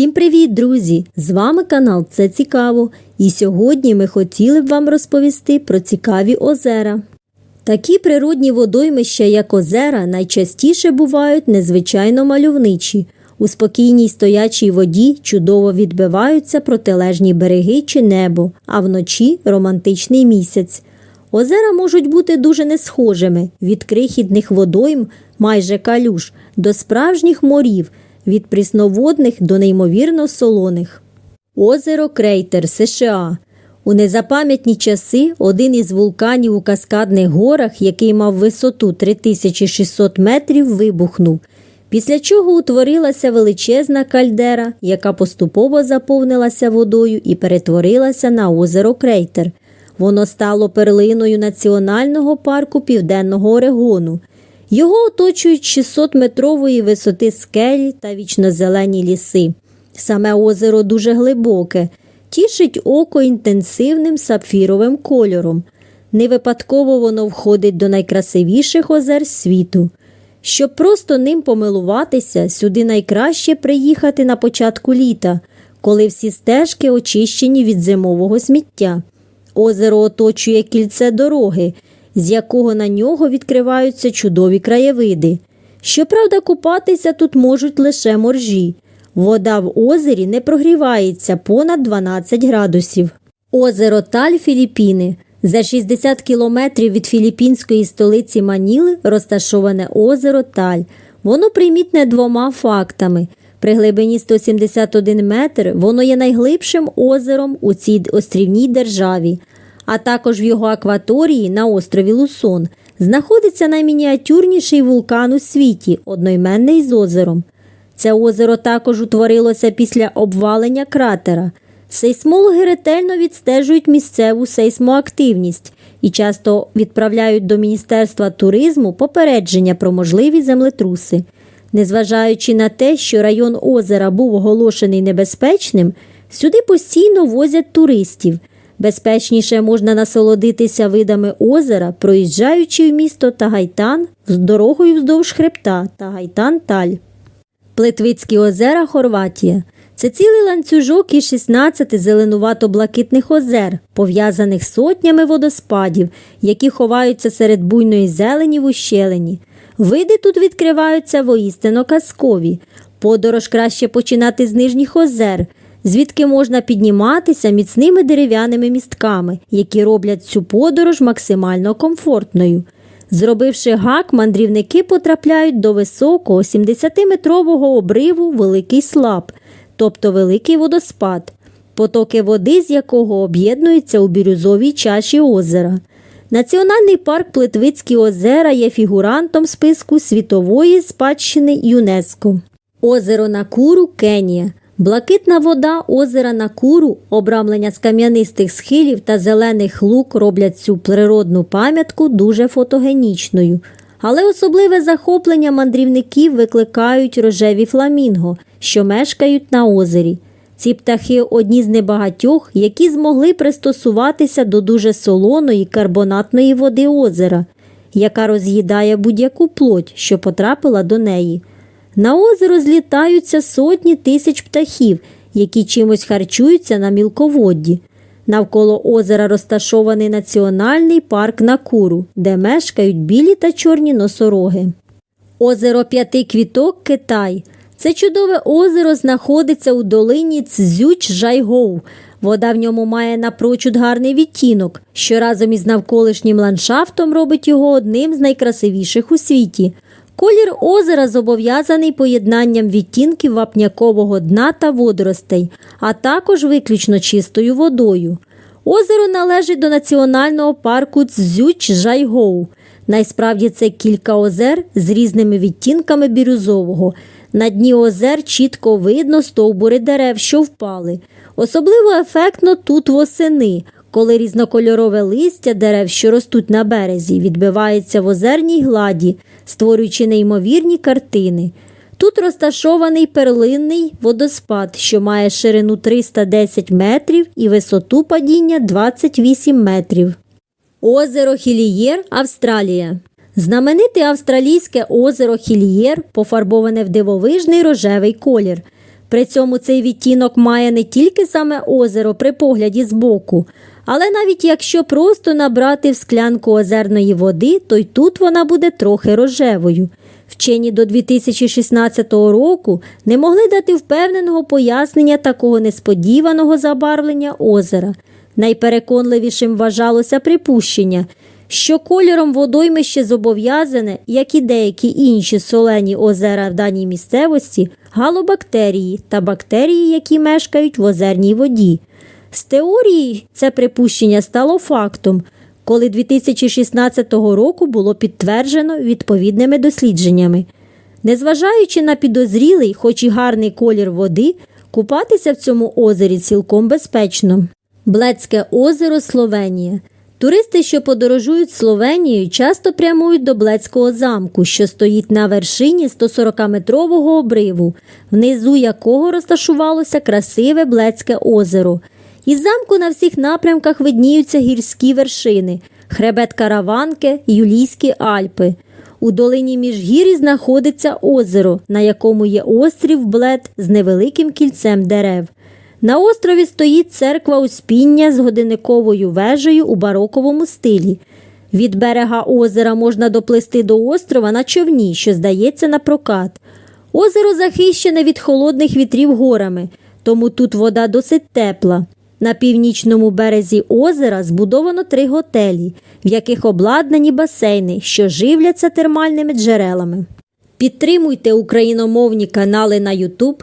Всім привіт, друзі! З вами канал Це Цікаво. І сьогодні ми хотіли б вам розповісти про цікаві озера. Такі природні водоймища, як озера, найчастіше бувають незвичайно мальовничі. У спокійній стоячій воді чудово відбиваються протилежні береги чи небо, а вночі романтичний місяць. Озера можуть бути дуже несхожими від крихітних водойм, майже калюж, до справжніх морів, від прісноводних до неймовірно солоних. Озеро Крейтер, США. У незапам'ятні часи один із вулканів у Каскадних горах, який мав висоту 3600 метрів, вибухнув, після чого утворилася величезна кальдера, яка поступово заповнилася водою і перетворилася на озеро Крейтер. Воно стало перлиною національного парку Південного Орегону. Його оточують 600-метрової висоти скелі та вічнозелені ліси. Саме озеро дуже глибоке, тішить око інтенсивним сапфіровим кольором. Не випадково воно входить до найкрасивіших озер світу. Щоб просто ним помилуватися, сюди найкраще приїхати на початку літа, коли всі стежки очищені від зимового сміття. Озеро оточує кільце дороги, з якого на нього відкриваються чудові краєвиди. Щоправда, купатися тут можуть лише моржі. Вода в озері не прогрівається понад 12 градусів. Озеро Таль Філіппіни. За 60 кілометрів від філіппінської столиці Маніли розташоване озеро Таль. Воно примітне двома фактами. При глибині 171 метр воно є найглибшим озером у цій острівній державі, а також в його акваторії на острові Лусон знаходиться наймініатюрніший вулкан у світі, одноіменний з озером. Це озеро також утворилося після обвалення кратера. Сейсмологи ретельно відстежують місцеву сейсмоактивність і часто відправляють до Міністерства туризму попередження про можливі землетруси. Незважаючи на те, що район озера був оголошений небезпечним, сюди постійно возять туристів. Безпечніше можна насолодитися видами озера, проїжджаючи в місто Тагайтан з дорогою вздовж хребта Тагайтан-Таль. Плетвицькі озера Хорватія. Це цілий ланцюжок із 16 зеленувато-блакитних озер, пов'язаних сотнями водоспадів, які ховаються серед буйної зелені в ущелині. Види тут відкриваються воістину казкові. Подорож краще починати з нижніх озер, звідки можна підніматися міцними дерев'яними містками, які роблять цю подорож максимально комфортною. Зробивши гак, мандрівники потрапляють до високого 70-метрового обриву Великий Слаб, тобто великий водоспад, потоки води з якого об'єднуються у бірюзовій чаші озера. Національний парк Плитвицькі озера є фігурантом списку світової спадщини ЮНЕСКО. Озеро Накуру, Кенія. Блакитна вода озера Накуру, обрамлення з кам'янистих схилів та зелених лук роблять цю природну пам'ятку дуже фотогенічною. Але особливе захоплення мандрівників викликають рожеві фламінго, що мешкають на озері. Ці птахи одні з небагатьох, які змогли пристосуватися до дуже солоної карбонатної води озера, яка роз'їдає будь-яку плоть, що потрапила до неї. На озеро злітаються сотні тисяч птахів, які чимось харчуються на мілководді. Навколо озера розташований національний парк Накуру, де мешкають білі та чорні носороги. Озеро П'яти Квіток Китай. Це чудове озеро знаходиться у долині Цзюч Жайгоу. Вода в ньому має напрочуд гарний відтінок, що разом із навколишнім ландшафтом робить його одним з найкрасивіших у світі. Колір озера зобов'язаний поєднанням відтінків вапнякового дна та водоростей, а також виключно чистою водою. Озеро належить до національного парку Цзюч Жайгоу. Найсправді це кілька озер з різними відтінками бірюзового. На дні озер чітко видно стовбури дерев, що впали. Особливо ефектно тут восени, коли різнокольорове листя дерев, що ростуть на березі, відбивається в озерній гладі, створюючи неймовірні картини. Тут розташований перлинний водоспад, що має ширину 310 метрів і висоту падіння 28 метрів. Озеро Хілієр, Австралія. Знамените австралійське озеро Хілієр пофарбоване в дивовижний рожевий колір. При цьому цей відтінок має не тільки саме озеро при погляді збоку, але навіть якщо просто набрати в склянку озерної води, то й тут вона буде трохи рожевою. Вчені до 2016 року не могли дати впевненого пояснення такого несподіваного забарвлення озера. Найпереконливішим вважалося припущення, що кольором водоймище зобов'язане, як і деякі інші солені озера в даній місцевості, галобактерії та бактерії, які мешкають в озерній воді. З теорії це припущення стало фактом, коли 2016 року було підтверджено відповідними дослідженнями. Незважаючи на підозрілий, хоч і гарний колір води, купатися в цьому озері цілком безпечно. Блецьке озеро Словенія. Туристи, що подорожують Словенією, часто прямують до Блецького замку, що стоїть на вершині 140-метрового обриву, внизу якого розташувалося красиве Блецьке озеро. Із замку на всіх напрямках видніються гірські вершини, хребет Караванки, Юлійські Альпи. У долині міжгір'ї знаходиться озеро, на якому є острів Блед з невеликим кільцем дерев. На острові стоїть церква Успіння з годинниковою вежею у бароковому стилі. Від берега озера можна доплисти до острова на човні, що здається на прокат. Озеро захищене від холодних вітрів горами, тому тут вода досить тепла. На північному березі озера збудовано три готелі, в яких обладнані басейни, що живляться термальними джерелами. Підтримуйте україномовні канали на YouTube,